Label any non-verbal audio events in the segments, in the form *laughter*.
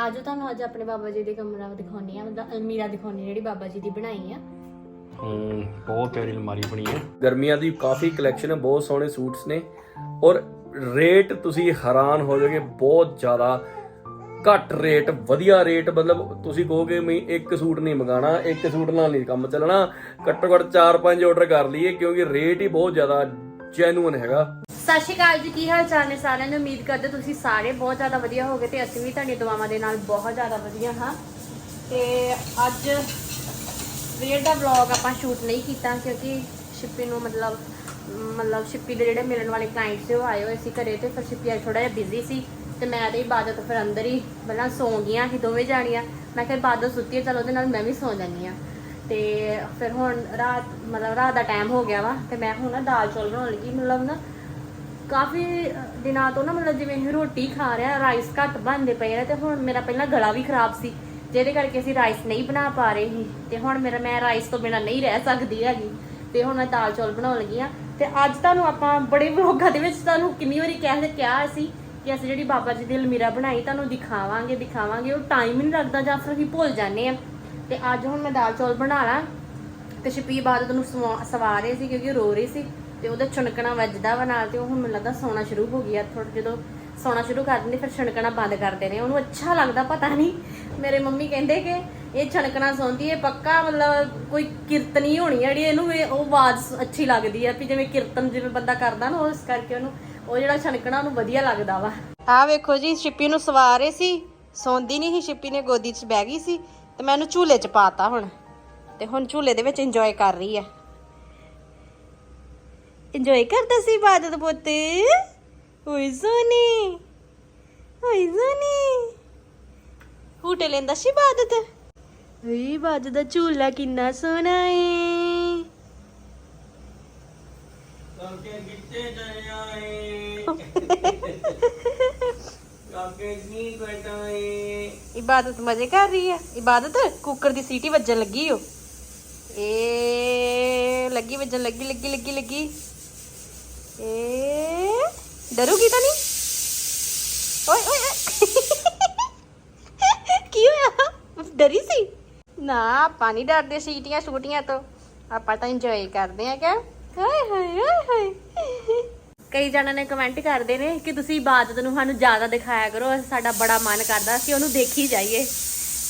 ਆਜੋ ਤੁਹਾਨੂੰ ਅੱਜ ਆਪਣੇ ਬਾਬਾ ਜੀ ਦੇ ਕਮਰਾ ਦਿਖਾਉਣੀ ਆ ਮਤਲਬ ਅਲਮੀਰਾ ਦਿਖਾਉਣੀ ਜਿਹੜੀ ਬਾਬਾ ਜੀ ਦੀ ਬਣਾਈ ਆ। ਹੂੰ ਬਹੁਤ ਪਿਆਰੀ ਅਲਮਾਰੀ ਬਣੀ ਹੈ। ਗਰਮੀਆਂ ਦੀ ਕਾਫੀ ਕਲੈਕਸ਼ਨ ਹੈ ਬਹੁਤ ਸੋਹਣੇ ਸੂਟਸ ਨੇ। ਔਰ ਰੇਟ ਤੁਸੀਂ ਹੈਰਾਨ ਹੋ ਜਾਓਗੇ ਬਹੁਤ ਜ਼ਿਆਦਾ ਘੱਟ ਰੇਟ ਵਧੀਆ ਰੇਟ ਮਤਲਬ ਤੁਸੀਂ ਕਹੋਗੇ ਮੈਂ ਇੱਕ ਸੂਟ ਨਹੀਂ ਮੰਗਾਣਾ ਇੱਕ ਸੂਟ ਨਾਲ ਨਹੀਂ ਕੰਮ ਚੱਲਣਾ। ਘੱਟੋ ਘੱਟ 4-5 ਆਰਡਰ ਕਰ ਲਈਏ ਕਿਉਂਕਿ ਰੇਟ ਹੀ ਬਹੁਤ ਜ਼ਿਆਦਾ ਜੈਨੂਇਨ ਹੈਗਾ। ਸਤਿ ਸ਼੍ਰੀ ਅਕਾਲ ਜੀ, ਕੀ ਹਾਲ ਚਾਲ ਨੇ ਸਾਰਿਆਂ ਨੂੰ? ਉਮੀਦ ਕਰਦੇ ਤੁਸੀਂ ਸਾਰੇ ਬਹੁਤ ਜ਼ਿਆਦਾ ਵਧੀਆ ਹੋਗੇ ਤੇ ਅਸੀਂ ਵੀ ਤੁਹਾਡੀਆਂ ਦੁਆਵਾਂ ਦੇ ਨਾਲ ਬਹੁਤ ਜ਼ਿਆਦਾ ਵਧੀਆ ਹਾਂ। ਤੇ ਅੱਜ ਸਵੇਰ ਦਾ ਵਲੌਗ ਆਪਾਂ ਸ਼ੂਟ ਨਹੀਂ ਕੀਤਾ ਕਿਉਂਕਿ ਸ਼ਿੱਪੀ ਨੂੰ ਮਤਲਬ ਮਤਲਬ ਸ਼ਿੱਪੀ ਦੇ ਜਿਹੜੇ ਮਿਲਣ ਵਾਲੇ ਕਲਾਇੰਟ ਸੀ ਉਹ ਆਏ ਹੋਏ ਸੀ ਘਰੇ ਤੇ ਫਿਰ ਸ਼ਿੱਪੀ ਅੱਜ ਥੋੜਾ ਜਿਹਾ ਬਿਜ਼ੀ ਸੀ ਤੇ ਮੈਂ ਤੇ ਇਬਾਦਤ ਫਿਰ ਅੰਦਰ ਹੀ ਪਹਿਲਾਂ ਸੌਂ ਗਈਆਂ, ਅਸੀਂ ਦੋਵੇਂ ਜਾਣੀਆਂ। ਮੈਂ ਕਿਹਾ ਇਬਾਦਤ ਸੁੱਤੀ ਹੈ ਚਲ ਉਹਦੇ ਨਾਲ ਮੈਂ ਵੀ ਸੌਂ ਜਾਂਦੀ ਆ ਤੇ ਫਿਰ ਹੁਣ ਰਾਤ, ਮਤਲਬ ਰਾਤ ਦਾ ਟਾਈਮ ਹੋ ਗਿਆ ਵਾ, ਤੇ ਮੈਂ ਹੁਣ ਨਾ ਦਾਲ ਚੌਲ ਬਣਾਉਣ ਲੱਗੀ। ਮਤਲਬ ਨਾ ਕਾਫੀ ਦਿਨਾਂ ਤੋਂ ਨਾ ਮਤਲਬ ਜਿਵੇਂ ਅਸੀਂ ਰੋਟੀ ਖਾ ਰਿਹਾ ਰਾਈਸ ਘੱਟ ਬਣਦੇ ਪਏ ਨੇ, ਤੇ ਹੁਣ ਮੇਰਾ ਪਹਿਲਾਂ ਗਲਾ ਵੀ ਖਰਾਬ ਸੀ, ਜਿਹਦੇ ਕਰਕੇ ਅਸੀਂ ਰਾਈਸ ਨਹੀਂ ਬਣਾ ਪਾ ਰਹੇ ਸੀ। ਤੇ ਹੁਣ ਮੇਰਾ, ਮੈਂ ਰਾਈਸ ਤੋਂ ਬਿਨਾ ਨਹੀਂ ਰਹਿ ਸਕਦੀ ਹੈਗੀ। ਤੇ ਹੁਣ ਮੈਂ ਦਾਲ ਚੌਲ ਬਣਾਉਣ ਲੱਗੀ ਆ ਤੇ ਅੱਜ ਤੁਹਾਨੂੰ ਆਪਾਂ ਬੜੇ ਵਲੋਗਾਂ ਦੇ ਵਿੱਚ ਤੁਹਾਨੂੰ ਕਿੰਨੀ ਵਾਰੀ ਕਹਿ ਕਿਹਾ ਸੀ ਕਿ ਅਸੀਂ ਜਿਹੜੀ ਬਾਬਾ ਜੀ ਦੀ ਅਲਮੀਰਾ ਬਣਾਈ, ਤੁਹਾਨੂੰ ਦਿਖਾਵਾਂਗੇ ਦਿਖਾਵਾਂਗੇ। ਉਹ ਟਾਈਮ ਹੀ ਨਹੀਂ ਲੱਗਦਾ, ਜਾਂ ਫਿਰ ਅਸੀਂ ਭੁੱਲ ਜਾਂਦੇ ਆ ਤੇ ਅੱਜ ਹੁਣ ਮੈਂ ਦਾਲ ਚੌਲ ਬਣਾ ਲਾਂ ਤੇ ਸ਼ਪੀ ਬਾਅਦ ਨੂੰ ਸਵਾ- ਰਹੇ ਸੀ ਕਿਉਂਕਿ ਰੋ ਰਹੀ ਸੀ ਤੇ ਉਹਦਾ ਛਣਕਣਾ ਵੱਜਦਾ ਵਾ ਨਾਲ ਤੇ ਉਹ ਹੁਣ ਮੈਨੂੰ ਲੱਗਦਾ ਸੌਣਾ ਸ਼ੁਰੂ ਹੋ ਗਿਆ ਥੋੜਾ ਜਦੋਂ ਸੌਣਾ ਸ਼ੁਰੂ ਕਰ ਦਿੰਦੇ ਫਿਰ ਛਣਕਣਾ ਬੰਦ ਕਰਦੇ ਨੇ ਉਹਨੂੰ ਅੱਛਾ ਲੱਗਦਾ ਪਤਾ ਨਹੀਂ। ਮੇਰੇ ਮੰਮੀ ਕਹਿੰਦੇ ਕਿ ਇਹ ਛਣਕਣਾ ਸੌਂਦੀ ਹੈ, ਪੱਕਾ ਮਤਲਬ ਕੋਈ ਕੀਰਤਨੀ ਹੋਣੀ ਜਿਹੜੀ ਇਹਨੂੰ ਉਹ ਆਵਾਜ਼ ਅੱਛੀ ਲੱਗਦੀ ਆ ਵੀ ਜਿਵੇਂ ਕੀਰਤਨ ਜਿਵੇਂ ਬੰਦਾ ਕਰਦਾ ਨਾ ਉਸ ਕਰਕੇ ਉਹਨੂੰ ਉਹ ਜਿਹੜਾ ਛਣਕਣਾ ਉਹਨੂੰ ਵਧੀਆ ਲੱਗਦਾ ਵਾ। ਆ ਵੇਖੋ ਜੀ ਸ਼ਿੱਪੀ ਨੂੰ ਸਵਾ ਰਹੇ ਸੀ, ਸੌਂਦੀ ਨਹੀਂ ਸੀ ਸ਼ਿੱਪੀ ਨੇ ਗੋਦੀ 'ਚ ਬਹਿ ਗਈ ਸੀ। ਤੇ ਮੈਂ ਉਹਨੂੰ ਝੂਲੇ 'ਚ ਪਾਤਾ ਹੁਣ। ਤੇ ਹੁਣ ਝੂਲੇ ਦੇ ਵਿੱਚ ਇੰਜੋਏ ਕਰ ਰਹੀ ਆ। ਇੰਜੋਏ ਕਰਦਾ ਸੀ ਇਬਾਦਤ ਪੁੱਤ। ਓਏ ਸੋਨੀ। ਓਏ ਸੋਨੀ। ਹੂਟੇ ਲੈਂਦਾ ਸੀ ਇਬਾਦਤ ਓਏ ਇਬਾਦਤ ਦਾ ਝੂਲਾ ਕਿੰਨਾ ਸੋਹਣਾ ਏ। ਕਾਕੇ ਗਿੱਟੇ ਜਾਏ *laughs* ਕਾਕੇ ਕਟਾਏ ਇਬਾਦਤ ਮਜ਼ੇ ਕਰ ਰਹੀ ਹੈ। ਇਬਾਦਤ? ਕੁੱਕਰ ਦੀ ਸੀਟੀ ਵੱਜਣ ਲੱਗੀ ਓ। ਏ ਲੱਗੀ, ਵੱਜਣ ਲੱਗੀ ਲੱਗੀ ਲੱਗੀ ਲੱਗੀ। ਏ ਡਰੂਗੀ ਤਾਂ ਨਹੀਂ? ਓਏ ਓਏ *laughs* ਕੀ ਹੋਇਆ? ਡਰੀ ਸੀ? ਨਾ ਪਾਣੀ ਡਰਦੇ ਸੀਟੀਆਂ ਛੂਟੀਆਂ ਤੋਂ। ਆਪਾਂ ਤਾਂ ਇੰਜੋਏ ਕਰਦੇ ਆ, ਕਿਆ? ਹਾਏ ਹਾਏ ਹਾਏ ਹਾਏ। ਕਈ ਜਣਾਂ ਨੇ ਕਮੈਂਟ ਕਰਦੇ ਨੇ ਕਿ ਤੁਸੀਂ ਇਬਾਦਤ ਨੂੰ ਸਾਨੂੰ ਜ਼ਿਆਦਾ ਦਿਖਾਇਆ ਕਰੋ ਸਾਡਾ ਬੜਾ ਮਨ ਕਰਦਾ ਕਿ ਉਹਨੂੰ ਦੇਖੀ ਜਾਈਏ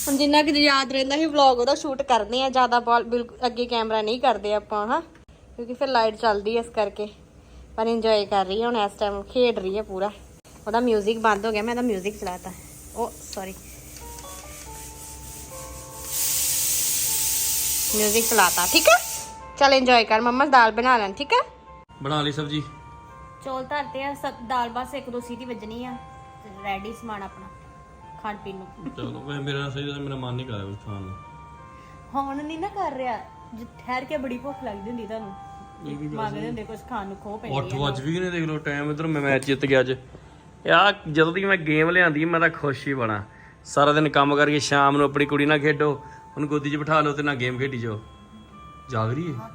ਹੁਣ ਜਿੰਨਾ ਕਿ ਯਾਦ ਰਹਿੰਦਾ ਸੀ ਵਲੌਗ ਉਹਦਾ ਸ਼ੂਟ ਕਰਦੇ ਆ ਜ਼ਿਆਦਾ ਬਾਲ- ਬਿਲਕੁਲ ਅੱਗੇ ਕੈਮਰਾ ਨਹੀਂ ਕਰਦੇ ਆਪਾਂ ਹਾਂ ਕਿਉਂਕਿ ਫਿਰ ਲਾਈਟ ਚੱਲਦੀ ਐ ਇਸ ਕਰਕੇ ਪਰ ਇੰਜੋਏ ਕਰ ਰਹੀ ਹੈ ਹੁਣ ਇਸ ਟਾਈਮ ਖੇਡ ਰਹੀ ਹੈ ਪੂਰਾ ਉਹਦਾ 뮤직 ਬੰਦ ਹੋ ਗਿਆ ਮੈਂ ਤਾਂ 뮤직 ਚਲਾਤਾ ਉਹ ਸੌਰੀ 뮤직 ਚਲਾਤਾ ਠੀਕ ਹੈ ਚਲ ਇੰਜੋਏ ਕਰ ਮੰਮਾ ਦਾਲ ਬਣਾ ਲੈਣ ਠੀਕ ਹੈ ਬਣਾ ਲਈ ਸਬਜੀ ਚੌਲ ਧਰਤੇ ਆ ਸਤ ਦਾਲ ਬਸ ਇੱਕ ਦੋ ਸੀਟੀ ਵੱਜਣੀ ਆ ਰੈਡੀ ਸਮਾਨ ਆਪਣਾ ਖਾਣ ਪੀਣ ਨੂੰ। ਚਲੋ ਵੇ ਮੇਰਾ ਸਹੀ ਦੱਸਾਂ ਮੇਰਾ ਮਨ ਨਹੀਂ ਕਰ ਰਿਹਾ ਕੁਝ ਖਾਣ ਨੂੰ। ਹੁਣ ਨਹੀਂ ਨਾ ਕਰ ਰਿਹਾ ਜੇ ਠਹਿਰ ਕੇ ਬੜੀ ਭੁੱਖ ਲੱਗਦੀ ਹੁੰਦੀ ਤੁਹਾਨੂੰ ਮੰਗਦੇ ਹੁੰਦੇ ਕੁਝ ਖਾਣ ਨੂੰ ਖੋ ਪੈਂਦੀ 8 ਵਜ ਵੀ ਨੇ ਦੇਖ ਲਓ ਟਾਈਮ ਇਧਰ ਮੈਂ ਮੈਚ ਜਿੱਤ ਗਿਆ ਅੱਜ। ਯਾ ਜਦੋਂ ਦੀ ਮੈਂ ਗੇਮ ਲਿਆਂਦੀ ਮੈਂ ਤਾਂ ਖੁਸ਼ ਹੀ ਬਣਾ। ਸਾਰਾ ਦਿਨ ਕੰਮ ਕਰਕੇ ਸ਼ਾਮ ਨੂੰ ਆਪਣੀ ਕੁੜੀ ਨਾਲ ਖੇਡੋ ਉਹਨੂੰ ਗੋਦੀ 'ਚ ਬਿਠਾ ਲਓ ਤੇ ਨਾ ਗੇਮ ਖੇਡੀ ਜਾਓ। ਜਾਗ ਰਹੀ ਹੈ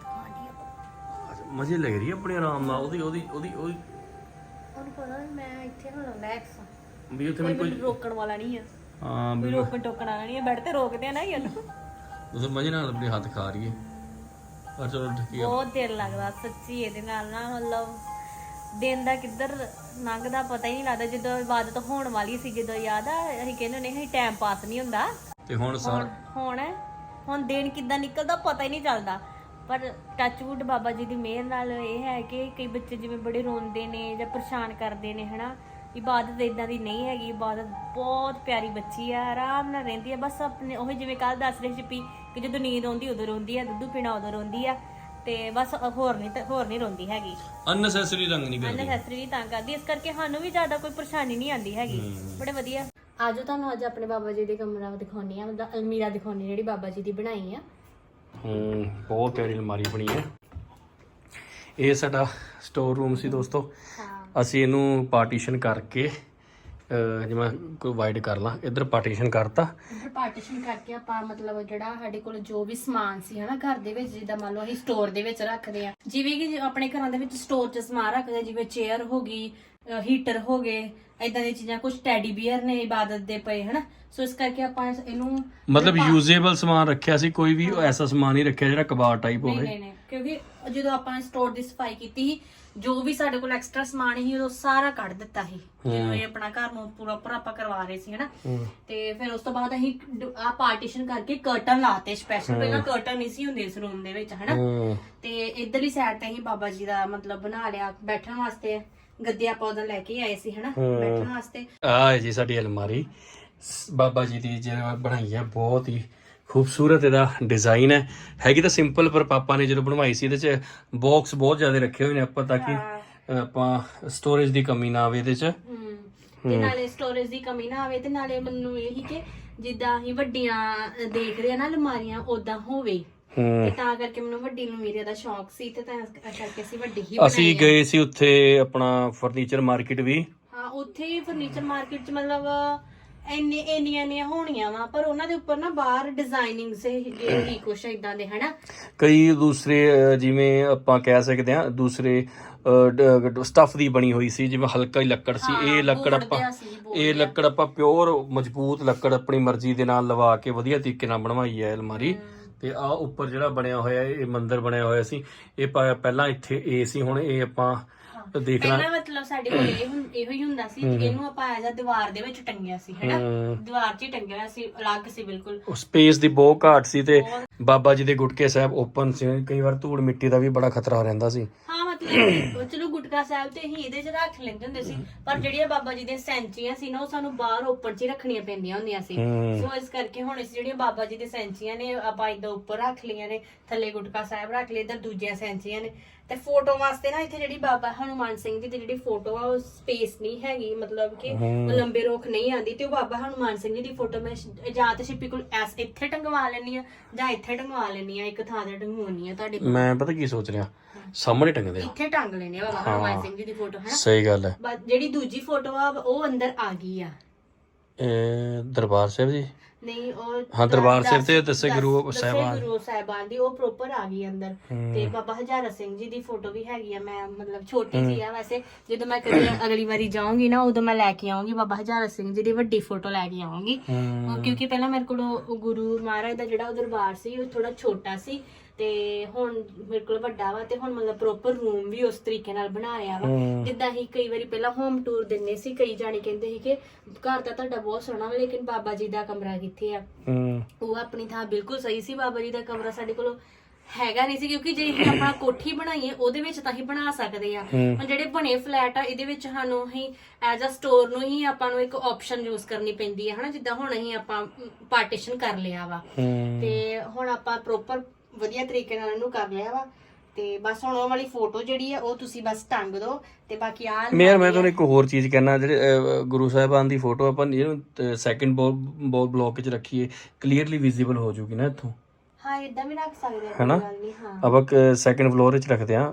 ਮਜ਼ੇ ਲੱਗ ਰਹੀ ਹੈ ਆਪਣੇ ਆਰਾਮ ਨਾਲ ਉਹਦੀ ਉਹਦੀ ਉਹਦੀ ਉਹਦੀ। ਉਹਨੂੰ ਪਤਾ ਵੀ ਮੈਂ ਇੱਥੇ ਹੁਣ ਰਿਲੈਕਸ ਆ। ਵੀ ਉੱਥੇ ਕੋਈ ਮੈਨੂੰ ਕੋਈ ਮੈਨੂੰ ਰੋਕਣ ਵਾਲਾ ਨਹੀਂ ਆ। ਹਾਂ ਕੋਈ ਰੋਕਣ ਟੋਕਣ ਵਾਲਾ ਨਹੀਂ ਆ ਬੈਠ ਤੇ ਰੋਕਦੇ ਆ ਨਾ ਹੀ ਉਹਨੂੰ। ਉਹ ਮਜ਼ੇ ਨਾਲ ਆਪਣੇ ਹੱਥ ਖਾ ਰਹੀ ਹੈ। ਪਰ ਚਲੋ ਠੀਕ ਹੈ ਬਹੁਤ ਦਿਲ ਲੱਗਦਾ ਸੱਚੀ ਇਹਦੇ ਨਾਲ ਨਾ ਮਤਲਬ ਦਿਨ ਦਾ ਕਿੱਧਰ ਲੰਘਦਾ ਪਤਾ ਹੀ ਨਹੀਂ ਲੱਗਦਾ ਜਦੋਂ ਇਬਾਦਤ ਹੋਣ ਵਾਲੀ ਸੀ ਜਦੋਂ ਯਾਦ ਆ ਅਸੀਂ ਕਹਿੰਦੇ ਹੁੰਦੇ ਸੀ ਟਾਈਮ ਪਾਸ ਨਹੀਂ ਹੁੰਦਾ। ਤੇ ਹੁਣ ਸਾਰ ਹੁਣ ਹੁਣ ਦਿਨ ਕਿੱਦਾਂ ਨਿਕਲਦਾ ਪਤਾ ਹੀ ਨਹੀਂ ਚੱਲਦਾ। ਪਰ ਟੱਚਵੁੱਡ ਬਾਬਾ ਜੀ ਦੀ ਮਿਹਰ ਨਾਲ ਇਹ ਹੈ ਕਿ ਕਈ ਬੱਚੇ ਜਿਵੇਂ ਬੜੇ ਰੋਂਦੇ ਨੇ ਜਾਂ ਪਰੇਸ਼ਾਨ ਕਰਦੇ ਨੇ ਹਨਾ? ਇਬਾਦਤ ਇਦਾਂ ਦੀ ਨਹੀਂ ਹੈਗੀ ਇਬਾਦਤ ਬਹੁਤ ਪਿਆਰੀ ਬੱਚੀ ਆ ਆਰਾਮ ਨਾਲ ਰਹਿੰਦੀ ਆ ਬਸ ਆਪਣੇ ਉਹ ਜਿਵੇਂ ਕੱਲ ਦੱਸ ਰਹੀ ਸੀ ਪੀ ਕਿ ਜਦੋਂ ਨੀਂਦ ਆਉਂਦੀ ਉਦੋਂ ਰੋਂਦੀ ਆ ਦੁੱਧ ਪੀਣਾ ਉਦੋਂ ਰੋਂਦੀ ਆ ਤੇ ਬਸ ਹੋਰ ਨਹੀਂ ਤੇ ਹੋਰ ਨਹੀਂ ਰੋਂਦੀ ਹੈਗੀ। ਅਨਨੈਸੈਸਰੀ ਰੰਗ ਨਹੀਂ ਕਰਦੀ। ਅਨਨੈਸੈਸਰੀ ਨਹੀਂ ਤਾਂ ਕਰਦੀ ਇਸ ਕਰਕੇ ਸਾਨੂੰ ਵੀ ਜ਼ਿਆਦਾ ਕੋਈ ਪਰੇਸ਼ਾਨੀ ਨਹੀਂ ਆਉਂਦੀ ਹੈਗੀ। ਬੜੇ ਵਧੀਆ। ਆਜੋ ਤੁਹਾਨੂੰ ਅੱਜ ਆਪਣੇ ਬਾਬਾ ਜੀ ਦੇ ਕਮਰਾ ਦਿਖਾਉਣੀ ਆ ਮਤਲਬ ਅਲਮੀਰਾ ਦਿਖਾਉਣੀ ਜਿਹੜੀ ਬਾਬਾ ਜੀ ਦੀ ਬਣਾਈ ਆ। ਬਹੁਤ ਪਿਆਰੀ ਅਲਮਾਰੀ ਬਣੀ ਹੈ। ਇਹ ਸਾਡਾ ਸਟੋਰ ਰੂਮ ਸੀ ਦੋਸਤੋ। ਅਸੀਂ ਇਹਨੂੰ ਪਾਰਟੀਸ਼ਨ ਕਰਕੇ ਜਿਵੇਂ ਕੋਈ ਵਾਈਡ ਕਰ ਲਾਂ ਇੱਧਰ ਪਾਰਟੀਸ਼ਨ ਕਰਤਾ। ਪਾਰਟੀਸ਼ਨ ਕਰਕੇ ਆਪਾਂ ਮਤਲਬ ਜਿਹੜਾ ਸਾਡੇ ਕੋਲ ਜੋ ਵੀ ਸਮਾਨ ਸੀ ਹਨਾ ਘਰ ਦੇ ਵਿੱਚ ਜਿੱਦਾਂ ਮੰਨ ਲਓ ਅਸੀਂ ਸਟੋਰ ਦੇ ਵਿੱਚ ਰੱਖਦੇ ਆ ਜਿਵੇਂ ਕਿ ਆਪਣੇ ਘਰਾਂ ਦੇ ਵਿੱਚ ਸਟੋਰ 'ਚ ਸਮਾਨ ਰੱਖਦੇ ਜਿਵੇਂ ਚੇਅਰ ਹੋ ਗਈ ਹੀਟਰ ਹੋ ਗਏ ਇਦਾਂ ਦੀਆਂ ਚੀਜ਼ਾਂ ਕੁਝ ਟੈਡੀ ਬੀਅਰ ਨੇ ਇਬਾਦਤ ਦੇ ਪਏ ਹਨਾ? ਸੋ ਇਸ ਕਰਕੇ ਆਪਾਂ ਇਸ- ਇਹਨੂੰ ਮਤਲਬ ਯੂਜ਼ੇਬਲ ਸਮਾਨ ਰੱਖਿਆ ਸੀ ਕੋਈ ਵੀ ਐਸਾ ਸਮਾਨ ਨਹੀਂ ਰੱਖਿਆ ਜਿਹੜਾ ਕਬਾੜ ਟਾਈਪ ਨਹੀਂ ਹੋਵੇ। ਨਹੀਂ ਨਹੀਂ ਕਿਉਂਕਿ ਜਦੋਂ ਆਪਾਂ ਸਟੋਰ ਦੀ ਸਫ਼ਾਈ ਕੀਤੀ ਸੀ ਜੋ ਵੀ ਸਾਡੇ ਕੋਲ ਐਕਸਟਰਾ ਸਮਾਨ ਸੀ ਉਹ ਸਾਰਾ ਕੱਢ ਦਿੱਤਾ ਸੀ। ਜਦੋਂ ਇਹ ਆਪਣਾ ਘਰ ਨੂੰ ਪੂਰਾ ਪੂਰਾ ਆਪਾਂ ਕਰਵਾ ਰਹੇ ਸੀ ਹਨਾ? ਤੇ ਫਿਰ ਉਸ ਤੋਂ ਬਾਅਦ ਅਸੀਂ ਆ ਪਾਰਟੀਸ਼ਨ ਕਰਕੇ ਕਰਟਨ ਲਾਤੇ ਸਪੈਸ਼ਲ ਪਹਿਲਾਂ ਕਰਟਨ ਨਹੀਂ ਸੀ ਹੁੰਦੇ ਇਸ ਰੂਮ ਦੇ ਵਿੱਚ ਹਨਾ? ਹੂੰ। ਤੇ ਇਧਰਲੀ ਸਾਈਡ ਤੇ ਅਸੀਂ ਬਾਬਾ ਜੀ ਦਾ ਮਤਲਬ ਬਣਾ ਲਿਆ ਬੈਠਣ ਵਾਸਤੇ। ਗੱਦੇ ਆਪਾਂ ਉਦੋਂ ਲੈ ਕੇ ਆਏ ਸੀ ਹਨਾ ਬੈਠਣ ਵਾਸਤੇ। ਆ ਜੀ ਸਾਡੀ ਅਲਮਾਰੀ। ਸ- ਬਾਬਾ ਜੀ ਦੀ ਜਿਹੜਾ ਬਣਾਈ ਹੈ ਬਹੁਤ ਹੀ ਖੂਬਸੂਰਤ ਇਹਦਾ ਡਿਜ਼ਾਈਨ ਹੈ। ਹੈਗੀ ਤਾਂ ਸਿੰਪਲ ਪਰ ਪਾਪਾ ਨੇ ਜਦੋਂ ਬਣਵਾਈ ਸੀ ਇਹਦੇ ਚ ਬਾਕਸ ਬਹੁਤ ਜ਼ਿਆਦਾ ਰੱਖੇ ਹੋਏ ਨੇ ਆਪਾਂ ਤਾਂ ਕਿ ਅ, ਆਪਾਂ ਸਟੋਰੇਜ ਦੀ ਕਮੀ ਨਾ ਆਵੇ ਇਹਦੇ ਚ। ਹਮ, ਤੇ ਨਾਲੇ ਸਟੋਰੇਜ ਦੀ ਕਮੀ ਨਾ ਆਵੇ ਤੇ ਨਾਲੇ ਮੈਨੂੰ ਇਹ ਹੀ ਕਿ ਜਿੱਦਾਂ ਅਸੀਂ ਵੱਡੀਆਂ ਦੇਖ ਰਹੇ ਆ ਨਾ ਅਲਮਾਰੀਆਂ ਉਦਾਂ ਹੋਵੇ। ਤੇ ਹੂੰ। ਤਾਂ ਕਰਕੇ ਮੈਨੂੰ ਵੱਡੀ ਦਾ ਸ਼ੌਂਕ ਸੀ ਤੇ ਤਾਂ ਕਰਕੇ ਅਸੀਂ ਵੱਡੀ ਹੀ ਅਸੀਂ ਬਣਾਈ ਆ। ਗਏ ਸੀ ਉੱਥੇ ਆਪਣਾ ਫਰਨੀਚਰ ਮਾਰਕੀਟ ਵੀ। ਹਾਂ ਉੱਥੇ ਹੀ ਫਰਨੀਚਰ ਮਾਰਕੀਟ 'ਚ ਮਤਲਬ ਇੰਨੇ ਇੰਨੀਆਂ ਇੰਨੀਆਂ ਹੋਣੀਆਂ ਵਾ ਪਰ ਉਹਨਾਂ ਦੇ ਉੱਪਰ ਨਾ ਬਾਹਰ ਡਿਜ਼ਾਈਨਿੰਗ ਸੇ ਹੀ ਕੁਛ ਇਦਾਂ ਦੇ ਹਨਾ? ਕਈ ਦੂਸਰੇ ਅ, ਜਿਵੇਂ ਆਪਾਂ ਕਹਿ ਸਕਦੇ ਹਾਂ ਦੂਸਰੇ ਸਟਫ ਦੀ ਬਣੀ ਹੋਈ ਸੀ ਜਿਵੇਂ ਹਲਕਾ ਹੀ ਲੱਕੜ ਸੀ ਇਹ ਲੱਕੜ ਬੋਰਡ ਆਪਾਂ ਦਿਆ ਸੀ, ਬੋਰਡ ਇਹ ਲੱਕੜ ਆਪਾਂ ਪਿਓਰ ਮਜ਼ਬੂਤ ਲੱਕੜ ਆਪਣੀ ਮਰਜ਼ੀ ਦੇ ਨਾਲ ਲਵਾ ਕੇ ਵਧੀਆ ਤਰੀਕੇ ਨਾਲ ਬਣਵਾਈ ਹੈ ਅਲਮਾਰੀ। ਤੇ ਆ ਉੱਪਰ ਜਿਹੜਾ ਬਣਿਆ ਹੋਇਆ ਇਹ ਮੰਦਿਰ ਬਣਿਆ ਹੋਇਆ ਸੀ। ਇਹ ਪਾ- ਪਹਿਲਾਂ ਇੱਥੇ ਏ ਸੀ ਹੁਣ ਇਹ ਆਪਾਂ ਦੇਖਣਾ ਪਹਿਲਾਂ ਮਤਲਬ ਸਾਡੇ ਕੋਲ ਇਹ ਹੁੰ- ਇਹੋ ਹੀ ਹੁੰਦਾ ਸੀ ਕਿ ਇਹਨੂੰ ਆਪਾਂ ਐਜ਼ ਦੀਵਾਰ ਦੇ ਵਿੱਚ ਟੰਗਿਆ ਸੀ ਹੈਨਾ? ਹਮ। ਦੀਵਾਰ 'ਚ ਹੀ ਟੰਗਿਆ ਹੋਇਆ ਸੀ ਅਲੱਗ ਸੀ ਬਿਲਕੁਲ। ਸਪੇਸ ਦੀ ਬਹੁਤ ਘਾਟ ਸੀ ਤੇ ਬਾਬਾ ਜੀ ਦੇ ਗੁਟਕੇ ਸਾਹਿਬ ਓਪਨ ਸੀ। ਕਈ ਵਾਰ ਧੂੜ ਮਿੱਟੀ ਦਾ ਵੀ ਬੜਾ ਖਤਰਾ ਰਹਿੰਦਾ ਸੀ। ਹਾਂ ਮਤਲਬ ਚਲੋ ਗੁਟਕਾ ਸਾਹਿਬ ਤੇ ਅਸੀਂ ਇਹਦੇ 'ਚ ਰੱਖ ਲੈਂਦੇ ਹੁੰਦੇ ਸੀ ਪਰ ਜਿਹੜੀਆਂ ਬਾਬਾ ਜੀ ਦੀਆਂ ਸੈਂਚੀਆਂ ਸੀ ਨਾ ਉਹ ਸਾਨੂੰ ਬਾਹਰ ਓਪਨ 'ਚ ਹੀ ਰੱਖਣੀਆਂ ਪੈਂਦੀਆਂ ਹੁੰਦੀਆਂ ਸੀ। ਸੋ ਇਸ ਕਰਕੇ ਹੁਣ ਇਸ ਜਿਹੜੀਆਂ ਬਾਬਾ ਜੀ ਦੀਆਂ ਸੈਂਚੀਆਂ ਨੇ ਆਪਾਂ ਇਦਾਂ ਉੱਪਰ ਰੱਖ ਲਈਆਂ ਨੇ ਥੱਲੇ ਗੁਟਕਾ ਸਾਹਿਬ ਰੱਖ ਲਏ ਇਧਰ ਦੂਜੀਆਂ ਸੈਂਚੀਆਂ ਨੇ। ਤੇ ਫੋਟੋ ਵਾਸਤੇ ਨਾ ਇੱਥੇ ਜਿਹੜੀ ਬਾਬਾ ਹਨੂਮਾਨ ਸਿੰਘ ਜੀ ਦੀ ਜਿਹੜੀ ਫੋਟੋ ਆ ਉਹ ਸਪੇਸ ਨਹੀਂ ਹੈਗੀ ਮਤਲਬ ਕਿ ਉਹ ਲੰਬੇ ਰੁੱਖ ਨਹੀਂ ਆਂਦੀ ਤੇ ਉਹ ਬਾਬਾ ਹਨੂਮਾਨ ਸਿੰਘ ਜੀ ਦੀ ਫੋਟੋ ਮੈਂ ਸ਼- ਜਾਂ ਤੇ ਸ਼ਿਪੀ ਕੋਲ ਐਸ ਇੱਥੇ ਟੰਗਵਾ ਲੈਣੀ ਆ ਜਾਂ ਇੱਥੇ ਟੰਗਵਾ ਲੈਣੀ ਆ ਇੱਕ ਥਾਂ ਤੇ ਟੰਗਵਾਉਣੀ ਆ ਤੁਹਾਡੇ ਕੋਲ। ਮੈਂ ਪਤਾ ਕੀ ਸੋਚ ਰਿਹਾ ਸਾਹਮਣੇ ਟੰਗਦੇ ਆ। ਇੱਥੇ ਟੰਗ ਆ ਬਾਬਾ ਹਨੂਮਾਨ ਸਿੰਘ ਜੀ ਦੀ ਫੋਟੋ ਹੈ ਸਹੀ ਗੱਲ ਹੈ। ਬਸ ਜਿਹੜੀ ਦੂਜੀ ਫੋਟੋ ਆ ਉਹ ਅੰਦਰ ਆ ਗਈ ਆ। ਇਹ ਦਰਬਾਰ ਸਾਹਿਬ ਜੀ? ਨਹੀਂ ਉਹ ਹਾਂ, ਦਰਬਾਰ ਸਾਹਿਬ ਤੇ ਦਸੇ ਗੁਰੂ ਸਾਹਿਬਾਨ। ਗੁਰੂ ਸਾਹਿਬਾਨ ਦੀ ਉਹ ਪ੍ਰੋਪਰ ਆ ਗਈ ਅੰਦਰ। ਤੇ ਬਾਬਾ ਹਜ਼ਾਰਾ ਸਿੰਘ ਜੀ ਦੀ ਫੋਟੋ ਵੀ ਹੈਗੀ ਆ ਮੈਂ ਮਤਲਬ ਛੋਟੀ ਜੀ ਆ ਵੈਸੇ। ਜਦੋਂ ਮੈਂ ਕਦੇ ਅਗਲੀ ਵਾਰੀ ਜਾਊਂਗੀ ਨਾ ਉਦੋਂ ਮੈਂ ਲੈ ਕੇ ਆਉਂਗੀ ਬਾਬਾ ਹਜ਼ਾਰਾ ਸਿੰਘ ਜੀ ਦੀ ਵੱਡੀ ਫੋਟੋ ਲੈ ਕੇ ਆਉਂਗੀ ਉਹ ਕਿਉਂਕਿ ਪਹਿਲਾਂ ਮੇਰੇ ਕੋਲ ਉਹ ਗੁਰੂ ਮਹਾਰਾਜ ਦਾ ਜਿਹੜਾ ਉਹ ਦਰਬਾਰ ਸੀ ਉਹ ਥੋੜਾ ਛੋਟਾ ਸੀ। ਤੇ ਹੁਣ ਮੇਰੇ ਕੋਲ ਵੱਡਾ ਵਾ ਤੇ ਹੁਣ ਮਤਲਬ ਪ੍ਰੋਪਰ ਰੂਮ ਵੀ ਉਸ ਤਰੀਕੇ ਨਾਲ ਬਣਾ ਵਾ। ਜਿੱਦਾਂ ਹੀ ਕਈ ਵਾਰੀ ਪਹਿਲਾਂ ਹੋਮ ਟੂਰ ਦਿੰਨੇ ਸੀ ਕਈ ਜਾਣੇ ਕਹਿੰਦੇ ਸੀ ਕਿ ਘਰ ਤਾਂ ਤੁਹਾਡਾ ਬਹੁਤ ਸੋਹਣਾ ਵਾ ਲੇਕਿਨ ਬਾਬਾ ਜੀ ਦਾ ਕਮਰਾ ਕਿੱਥੇ ਆ? ਉਹ ਆਪਣੀ ਥਾਂ ਬਿਲਕੁਲ ਸਹੀ ਸੀ ਬਾਬਾ ਜੀ ਦਾ ਕਮਰਾ ਸਾਡੇ ਕੋਲ ਹੈਗਾ ਨਹੀਂ ਸੀ ਕਿਉਂਕਿ ਜੇ ਅਸੀਂ ਆਪਣਾ ਕੋਠੀ ਬਣਾਈਏ ਉਹਦੇ ਵਿੱਚ ਤਾਂ ਹੀ ਬਣਾ ਸਕਦੇ ਆ। ਹੁਣ ਜਿਹੜੇ ਬਣੇ ਫਲੈਟ ਆ ਇਹਦੇ ਵਿੱਚ ਸਾਨੂੰ ਹੀ ਐਜ਼ ਅ ਸਟੋਰ ਨੂੰ ਹੀ ਆਪਾਂ ਨੂੰ ਇੱਕ ਆਪਸ਼ਨ ਯੂਜ਼ ਕਰਨੀ ਪੈਂਦੀ ਹੈ ਹਨਾ? ਜਿੱਦਾਂ ਹੁਣ ਅਸੀਂ ਆਪਾਂ ਪਾਰਟੀਸ਼ਨ ਕਰ ਲਿਆ ਵਾ। ਤੇ ਹੁਣ ਆਪਾਂ ਪ੍ਰੋਪਰ ਵਧੀਆ ਤਰੀਕੇ ਨਾਲ ਇਹਨੂੰ ਕਰ ਲਿਆ ਵਾ। ਤੇ ਬਸ ਹੁਣ ਉਹ ਵਾਲੀ ਫੋਟੋ ਜਿਹੜੀ ਆ ਉਹ ਤੁਸੀਂ ਬਸ ਟੰਗ ਦਿਓ। ਤੇ ਬਾਕੀ ਆ ਮੇਰ ਮੈਂ ਤੁਹਾਨੂੰ ਇੱਕ ਹੋਰ ਚੀਜ਼ ਕਹਿਣਾ ਜਿਹੜੇ ਅਹ, ਗੁਰੂ ਸਾਹਿਬਾਨ ਦੀ ਫੋਟੋ ਆਪਾਂ ਇਹਨੂੰ ਸੈਕਿੰਡ ਬੋਲ ਬਲੌਕ 'ਚ ਰੱਖੀਏ ਕਲੀਅਰਲੀ ਵਿਜ਼ੀਬਲ ਹੋ ਜੂਗੀ ਨਾ ਇੱਥੋਂ। ਹਾਂ ਇਦਾਂ ਵੀ ਰੱਖ ਸਕਦੇ ਆ ਹੈਨਾ? ਕੋਈ ਗੱਲ ਨਹੀਂ ਹਾਂ। ਆਪਾਂ ਸੈਕਿੰਡ ਫਲੋਰ 'ਚ ਰੱਖਦੇ ਆ